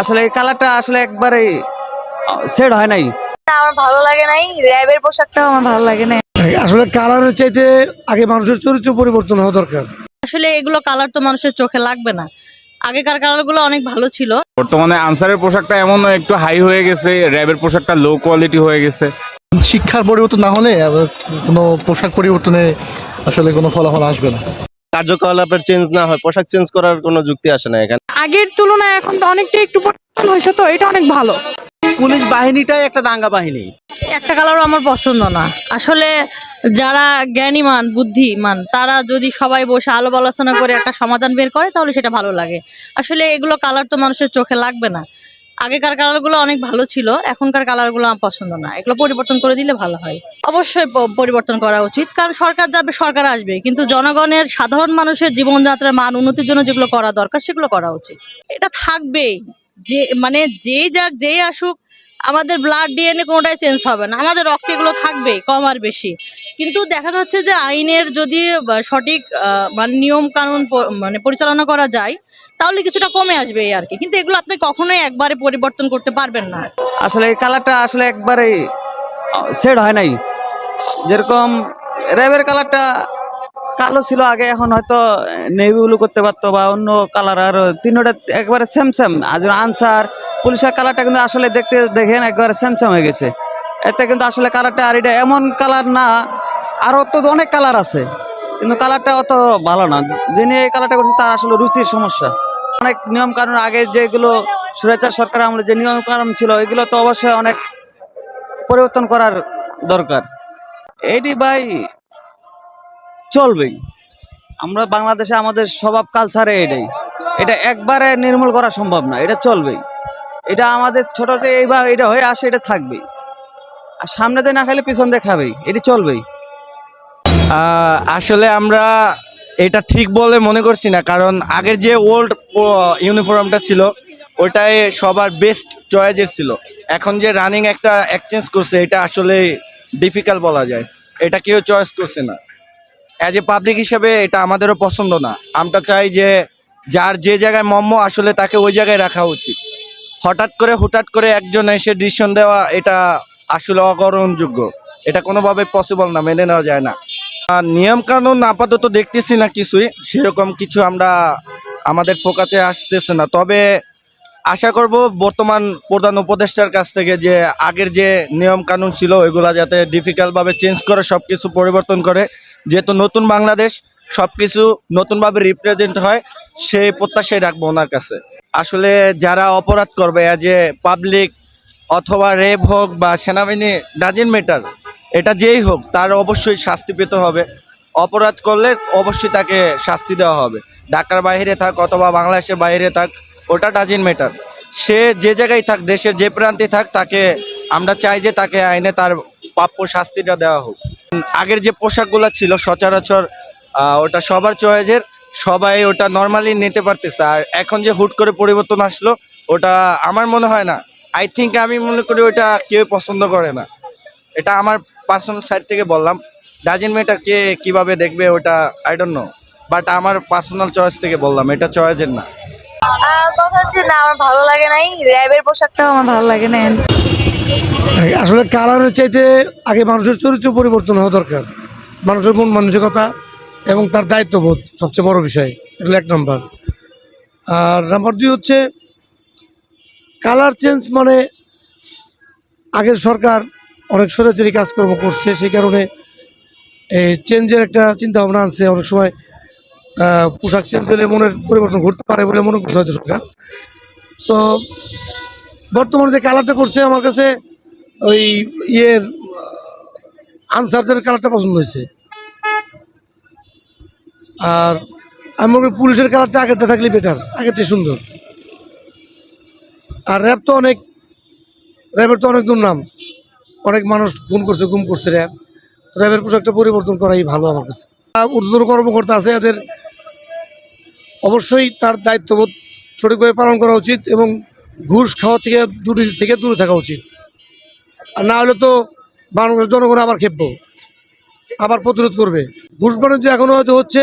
আসলে এই কালারটা আসলে একবারে সেট হয় নাই। না, আমার ভালো লাগে নাই। র্যাবের পোশাকটাও আমার ভালো লাগে না আসলে কালারের চাইতে আগে মানুষের চরিত্র পরিবর্তন হওয়া দরকার। আসলে এগুলো কালার তো মানুষের চোখে লাগবে না। আগেকার কালারগুলো অনেক ভালো ছিল। বর্তমানে আনসারের পোশাকটা এমন একটু হাই হয়ে গেছে র্যাবের পোশাকটা লো কোয়ালিটি হয়ে গেছে। শিক্ষার পরিবর্তন না হলে আবার কোনো পোশাক পরিবর্তনে আসলে কোনো ফলাফল আসবে না। কার্যকলাপের চেঞ্জ না হয় পোশাক চেঞ্জ করার কোনো যুক্তি আসে না এখানে। আগের তুলনায় এখন অনেকটা একটু পরিবর্তন হয়েছে তো এটা অনেক ভালো। পুলিশ বাহিনীটাই একটা দাঙ্গা বাহিনী। একটা কালারও আমার পছন্দ না। আসলে যারা জ্ঞানীমান বুদ্ধিমান তারা যদি সবাই বসে আলো আলোচনা করে একটা সমাধান বের করে তাহলে সেটা ভালো লাগে। আসলে এগুলো কালার তো মানুষের চোখে লাগবে না। আগেকার কালারগুলো অনেক ভালো ছিল, এখনকার কালারগুলো আমার পছন্দ না। এগুলো পরিবর্তন করে দিলে ভালো হয়। অবশ্যই পরিবর্তন করা উচিত, কারণ সরকার যাবে, সরকার আসবে কিন্তু জনগণের, সাধারণ মানুষের জীবনযাত্রার মান, উন্নতির জন্য যেগুলো করা দরকার, সেগুলো করা উচিত। এটা থাকবেই। যে মানে যেই যাক যেই আসুক, আমাদের ব্লাড ডিএনএ কোনোটাই চেঞ্জ হবে না। আমাদের রক্তে এগুলো থাকবে কম আর বেশি। কিন্তু দেখা যাচ্ছে যে আইনের যদি সঠিক মানে নিয়ম কানুন মানে পরিচালনা করা যায় তাহলে কিছুটা কমে আসবে আর কি। কিন্তু এগুলো আপনি কখনোই একবারে পরিবর্তন করতে পারবেন না। আসলে এই কালারটা আসলে একবারে সেট হয় নাই। যেরকম র্যাবের কালারটা কালো ছিল আগে, এখন হয়তো নেভি ব্লু করতে পারতো বা অন্য কালার আর তিনটা একবারে সেম সেম আর আনসার, পুলিশের কালারটা কিন্তু আসলে দেখতে দেখেন একবারে সেম সেম হয়ে গেছে। এতে কিন্তু আসলে কালারটা আর এটা এমন কালার না আরও তো অনেক কালার আছে। কিন্তু কালারটা অত ভালো না। যিনি এই কালারটা করছে, তার আসলে রুচির সমস্যা। অনেক নিয়ম কানুন আগে যেগুলো সুরেচার সরকার আমলে যে নিয়ম কানুন ছিল, এগুলো তো অবশ্যই অনেক পরিবর্তন করার দরকার। এটি ভাই, চলবেই। আমরা বাংলাদেশে আমাদের স্বভাব কালচারে এটাই এটা একবারে নির্মূল করা সম্ভব না, এটা চলবেই। এটা আমাদের ছোটতে এইবার এটা হয়ে আসে, এটা থাকবেই। আর সামনে দিয়ে না খেলে পিছন দিয়ে খাবেই, এটি চলবেই। আসলে আমরা এটা ঠিক বলে মনে করছি না, কারণ আগের যে ওল্ড ইউনিফর্মটা ছিল, ওটাই সবার বেস্ট চয়েসের ছিল। এখন যে রানিং একটা এক্সচেঞ্জ করছে, এটা আসলে ডিফিকাল্ট বলা যায়। এটা কেউ চয়েস করছে না। অ্যাজ এ পাবলিক হিসেবে এটা আমাদেরও পছন্দ না। আমরা চাই যে, যার যে জায়গায় মম্ম আসলে তাকে ওই জায়গায় রাখা উচিত। হঠাৎ করে হুটাৎ করে একজন এসে ডিসিশন দেওয়া, এটা আসলে অগ্রহণযোগ্য। এটা কোনোভাবে পসিবল না, মেনে নেওয়া যায় না। আর নিয়ম কানুন আপাতত দেখতেছি না কিছুই। সেরকম কিছু আমরা আমাদের ফোকাসে আসতেছে না। তবে আশা করব বর্তমান প্রধান উপদেষ্টার কাছ থেকে যে আগের যে নিয়ম কানুন ছিল, ওইগুলো যাতে ডিফিকাল্টভাবে চেঞ্জ করে সব কিছু পরিবর্তন করে, যেহেতু নতুন বাংলাদেশ সব কিছু নতুনভাবে রিপ্রেজেন্ট হয়, সেই প্রত্যাশাই রাখব ওনার কাছে। আসলে যারা অপরাধ করবে অ্যাজ এ পাবলিক অথবা রেপ হোক বা সেনাবাহিনী ডাজেন্ট ম্যাটার এটা যেই হোক, তার অবশ্যই শাস্তি পেতে হবে। অপরাধ করলে অবশ্যই তাকে শাস্তি দেওয়া হবে। ঢাকার বাইরে থাক অথবা বাংলাদেশের বাইরে থাক, ওটা ডাজেন্ট ম্যাটার সে যে জায়গায় থাক, দেশের যে প্রান্তে থাক, তাকে আমরা চাই যে তাকে আইনে তার প্রাপ্য শাস্তিটা দেওয়া হোক। আগের যে পোশাকগুলো ছিল সচরাচর ওটা সবার চয়েজের সবাই ওটা নর্মালি নিতে পারতেছে। আর এখন যে হুট করে পরিবর্তন আসলো, ওটা আমার মনে হয় না। আই থিঙ্ক আমি মনে করি ওটা কেউ পছন্দ করে না। এটা আমার পার্সোনাল সাইড থেকে বললাম। ডাজেন মেটার কে কীভাবে দেখবে ওটা আই ডোন্ট নো বাট আমার পার্সোনাল চয়েস থেকে বললাম এটা চয়েসের না। কথা হচ্ছে না আমার ভালো লাগে নাই। র্যাবের পোশাকটাও আমার ভালো লাগে না আসলে কালারের চাইতে আগে মানুষের চরিত্র পরিবর্তন হওয়া দরকার। মানুষের মন মানসিকতা এবং তার দায়িত্ববোধ সবচেয়ে বড় বিষয়। এগুলো এক নম্বর। আর নাম্বার দুই হচ্ছে কালার চেঞ্জ মানে আগের সরকার অনেক সরেচারি কাজকর্ম করছে সেই কারণে এই চেঞ্জের একটা চিন্তা ভাবনা আনছে। অনেক সময় পোশাক চেঞ্জ হলে মনের পরিবর্তন ঘটতে পারে বলে মনে করছে হয়তো সরকার। তো বর্তমানে যে কালারটা করছে, আমার কাছে ওই ইয়ের আনসারদের কালারটা পছন্দ হয়েছে। আর আমি মনে করি পুলিশের কালারটা আগেরটা থাকলে বেটার আগেরটা সুন্দর। আর র্যাব তো অনেক র্যাবের তো অনেক নাম অনেক মানুষ খুন করছে, গুম করছে র্যাব র্যাবের পোশাকটা পরিবর্তন করাই ভালো আমার কাছে। ঊর্ধ্বতন কর্মকর্তা আছে, এদের অবশ্যই তার দায়িত্ববোধ সঠিকভাবে পালন করা উচিত এবং ঘুষ খাওয়া থেকে দুর্নীতি থেকে দূরে থাকা উচিত। আর না হলে তো বাংলাদেশের জনগণ আবার খেপব আবার প্রতিরোধ করবে। ঘুষ বাণিজ্য এখনও হয়তো হচ্ছে,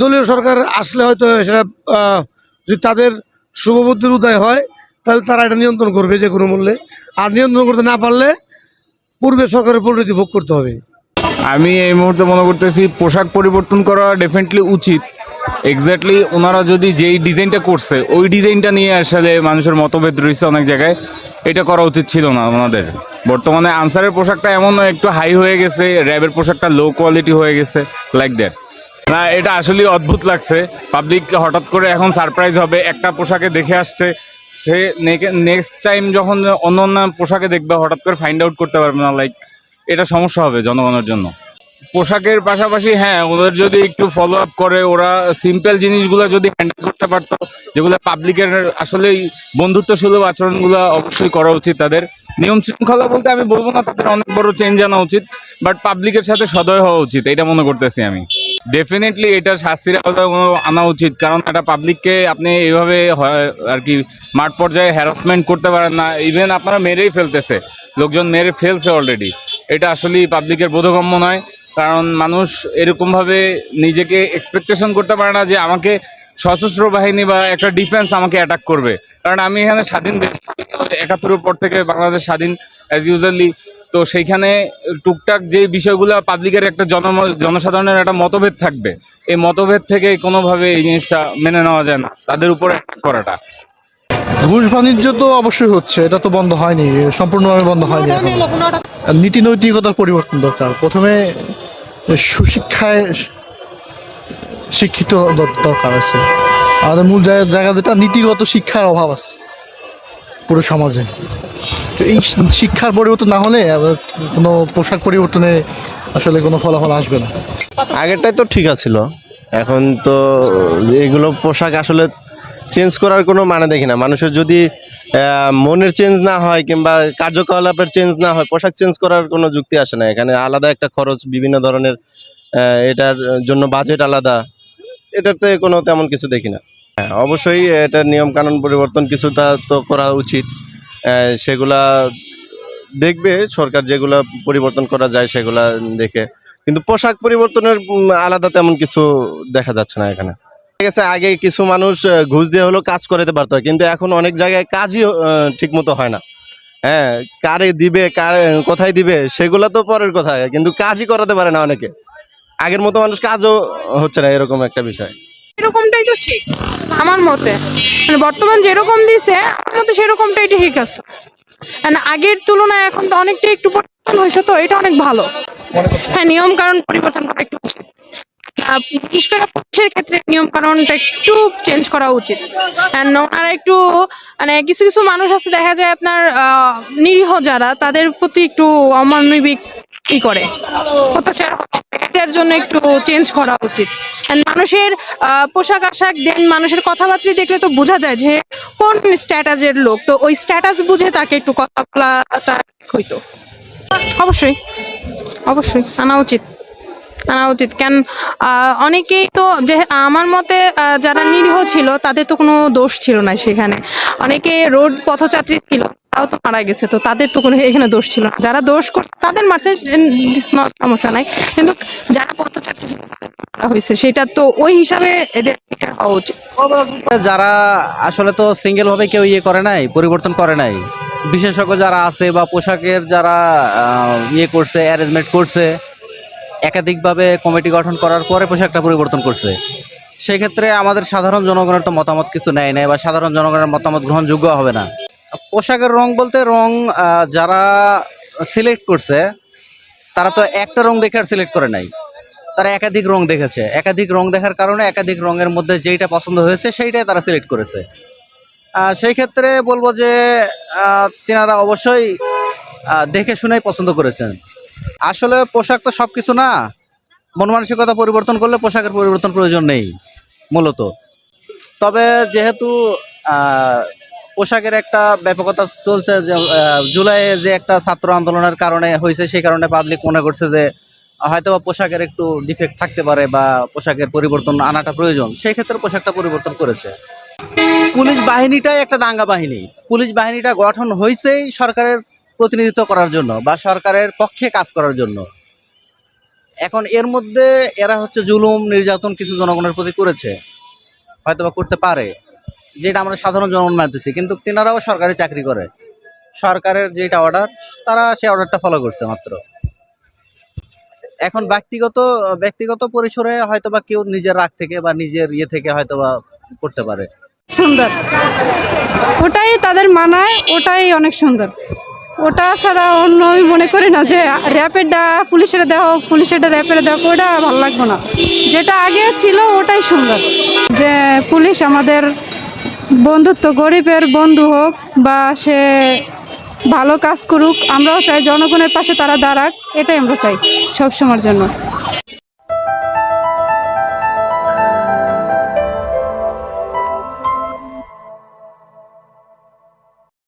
দলীয় সরকার আসলে হয়তো সেটা যদি তাদের শুভবুদ্ধির উদয় হয়, তাহলে তারা এটা নিয়ন্ত্রণ করবে যে কোনো মূল্যে। আর নিয়ন্ত্রণ করতে না পারলে পূর্বে সরকারের পরিণতি ভোগ করতে হবে। আমি এই মুহূর্তে মনে করতেছি, পোশাক পরিবর্তন করা ডেফিনেটলি উচিত। এক্স্যাক্টলি ওনারা যদি যেই ডিজাইনটা করছে, ওই ডিজাইনটা নিয়ে আসা আসলে মানুষের মতভেদ রয়েছে অনেক জায়গায়, এটা করা উচিত ছিল না ওনাদের। বর্তমানে আনসারের পোশাকটা এমন একটু হাই হয়ে গেছে র্যাবের পোশাকটা লো কোয়ালিটি হয়ে গেছে লাইক দ্যাট না, এটা আসলে অদ্ভুত লাগছে। পাবলিক হঠাৎ করে এখন সারপ্রাইজ হবে, একটা পোশাকে দেখে আসছে, সে নেক্সট টাইম যখন অন্য অন্য পোশাকে দেখবে, হঠাৎ করে ফাইন্ড আউট করতে পারবে না লাইক এটা সমস্যা হবে জনগণের জন্য। পোশাকের পাশাপাশি হ্যাঁ ওদের যদি একটু ফলো আপ করে, ওরা সিম্পল জিনিসগুলো যদি হ্যান্ডেল করতে পারতো, যেগুলো পাবলিকের আসলেই বন্ধুত্ব সুলভ আচরণগুলো অবশ্যই করা উচিত তাদের। নিয়ম শৃঙ্খলা বলতে আমি বলব না, তাদের অনেক বড় চেঞ্জ আনা উচিত বাট পাবলিকের সাথে সদয় হওয়া উচিত, এটা মনে করতেছি আমি। ডেফিনেটলি এটা শাস্তির আনা উচিত, কারণ এটা পাবলিককে আপনি এইভাবে আর কি মাঠ পর্যায়ে হ্যারাসমেন্ট করতে পারেন না ইভেন আপনারা মেরেই ফেলতেছে, লোকজন মেরে ফেলছে অলরেডি এটা আসলেই পাবলিকের বোধগম্য নয়। কারণ মানুষ এরকমভাবে নিজেকে এক্সপেকটেশন করতে পারে না যে আমাকে সশস্ত্র বাহিনী বা একটা ডিফেন্স আমাকে অ্যাটাক করবে। কারণ আমি এখানে স্বাধীন দেশ একাত্তরের পর থেকে বাংলাদেশ স্বাধীন অ্যাজ ইউজুয়ালি তো সেইখানে টুকটাক যে বিষয়গুলো পাবলিকের একটা জন জনসাধারণের একটা মতভেদ থাকবে। এই মতভেদ থেকে কোনোভাবে এই জিনিসটা মেনে নেওয়া যায় না, তাদের উপরে করাটা। ঘুষ বাণিজ্য তো অবশ্যই হচ্ছে এটা তো বন্ধ হয়নি সম্পূর্ণভাবে বন্ধ হয়নি আর নীতি নৈতিকতার পরিবর্তন দরকার প্রথমে সুশিক্ষায় শিক্ষিত দরকার আছে। আমাদের মূল জায়গা- যেটা নীতিগত শিক্ষার অভাব আছে পুরো সমাজে। তো এই শিক্ষার পরিবর্তন না হলে আবার কোনো পোশাক পরিবর্তনে আসলে কোনো ফলাফল আসবে না। আগেরটাই তো ঠিক আছিল এখন তো এগুলো পোশাক আসলে চেঞ্জ করার কোনো মানে দেখি না। মানুষের যদি মনের চেঞ্জ না হয় কিংবা কার্যকলাপের চেঞ্জ না হয়, পোশাক চেঞ্জ করার কোনো যুক্তি আসে না। এখানে আলাদা একটা খরচ, বিভিন্ন ধরনের এটার জন্য বাজেট আলাদা। এটাতে কোনো তেমন কিছু দেখি না। হ্যাঁ অবশ্যই এটার নিয়ম কানুন পরিবর্তন কিছুটা তো করা উচিত। সেগুলা দেখবে, সরকার যেগুলা পরিবর্তন করা যায় সেগুলা দেখে। কিন্তু পোশাক পরিবর্তনের আলাদা তেমন কিছু দেখা যাচ্ছে না এখানে। আছে আগে কিছু মানুষ ঘুষ দিয়ে হলেও কাজ করাতে পারতো, কিন্তু এখন অনেক জায়গায় কাজই ঠিক মতো হয় না। হ্যাঁ কারে দিবে, কার, কোথায় দিবে, সেগুলো তো পরের কথা, কিন্তু কাজই করাতে পারে না অনেকে। আগের মতো মানুষ কাজও হচ্ছে না, এরকম একটা বিষয়। এরকমটাই তো ঠিক, আমার মতে। মানে বর্তমান যেরকম দিছে, আমার মতে সেরকমটাই ঠিক আছে। আগের তুলনায় এখন অনেকটা একটু পরিবর্তন হয়েছে তো, এটা অনেক ভালো। হ্যাঁ নিয়ম কারণ পরিবর্তন করা একটু উচিত। বিশেষ করে পুলিশের ক্ষেত্রে নিয়ম কারণটা একটু চেঞ্জ করা উচিত। ওনারা একটু মানে কিছু কিছু মানুষ আছে দেখা যায় আপনার নিরীহ যারা তাদের প্রতি একটু অমানবিক ই করে। অত্যাচার এটার জন্য একটু চেঞ্জ করা উচিত। মানুষের আহ, পোশাক আশাক দেন মানুষের কথাবার্তা দেখলে তো বোঝা যায় যে কোন স্ট্যাটাসের লোক। তো ওই স্ট্যাটাস বুঝে তাকে একটু কথা বলাটা হইতো। অবশ্যই। অবশ্যই। আনা উচিত। আনা উচিত। কেন অনেকেই তো যে আমার মতে যারা নিরীহ ছিল, তাদের তো কোনো দোষ ছিল না সেখানে। অনেকে রোড পথযাত্রী ছিল তাও তো মারা গেছে, তো তাদের তো কোনো এখানে দোষ ছিল না। যারা দোষ করছে তাদের মারছে সমস্যা নাই। কিন্তু যারা পথযাত্রী ছিল হয়েছে। সেটা তো ওই হিসাবে এদের হওয়া উচিত। যারা আসলে তো সিঙ্গেল ভাবে কেউ ইয়ে করে নাই, পরিবর্তন করে নাই, বিশেষজ্ঞ যারা আছে বা পোশাকের যারা ইয়ে করছে অ্যারেঞ্জমেন্ট করছে একাধিকভাবে কমিটি গঠন করার পরে পোশাকটা পরিবর্তন করছে। সেক্ষেত্রে আমাদের সাধারণ জনগণের তো মতামত কিছু নেয় নাই বা সাধারণ জনগণের মতামত গ্রহণযোগ্য হবে না। পোশাকের রং বলতে রং যারা সিলেক্ট করছে, তারা তো একটা রং দেখে আর সিলেক্ট করে নাই। তারা একাধিক রং দেখেছে। একাধিক রং দেখার কারণে একাধিক রঙের মধ্যে যেইটা পছন্দ হয়েছে, সেইটাই তারা সিলেক্ট করেছে। সেই ক্ষেত্রে বলব যে তিনারা অবশ্যই দেখে শুনেই পছন্দ করেছেন। আসলে পোশাক তো সব কিছু না। মন মানসিকতা পরিবর্তন করলে পোশাকের পরিবর্তন প্রয়োজন নেই, মূলত। তবে যেহেতু পোশাকের একটা ব্যাপকতা চলছে, যে জুলাইয়ে যে একটা ছাত্র আন্দোলনের কারণে হয়েছে, সেই কারণে পাবলিক মনে করছে যে হয়তো পোশাকের একটু ডিফেক্ট থাকতে পারে বা পোশাকের পরিবর্তন আনাটা প্রয়োজন। সেই ক্ষেত্রে পোশাকটা পরিবর্তন করেছে। পুলিশ বাহিনীটাই একটা দাঙ্গা বাহিনী। পুলিশ বাহিনীটা গঠন হয়েছেই সরকারের প্রতিনিধিত্ব করার জন্য বা সরকারের পক্ষে কাজ করার জন্য। এখন এর মধ্যে এরা হচ্ছে জুলুম, নির্যাতন কিছু জনগণের প্রতি করেছে হয়তো বা করতে পারে, যেটা আমরা সাধারণ জনগণ মানতেছি, কিন্তু তেনারাও সরকারি চাকরি করে। সরকারের যেটা অর্ডার তারা সে অর্ডারটা ফলো করছে মাত্র। এখন ব্যক্তিগত ব্যক্তিগত পরিসরে হয়তো বা কেউ নিজের রাগ থেকে বা নিজের ইয়ে থেকে হয়তো বা করতে পারে। সুন্দর। ওটাই তাদের মানায়, ওটাই অনেক সুন্দর। ওটা ছাড়া অন্য আমি মনে করি না যে র্যাপেরটা পুলিশের দেওয়া হোক, পুলিশেরটা র্যাপের দেওয়া ওটা ভালো লাগবে না। যেটা আগে ছিল ওটাই সুন্দর। যে পুলিশ আমাদের বন্ধুত্ব, গরিবের বন্ধু হোক বা সে ভালো কাজ করুক, আমরাও চাই জনগণের পাশে তারা দাঁড়াক, এটাই আমরা চাই সবসময়ের জন্য।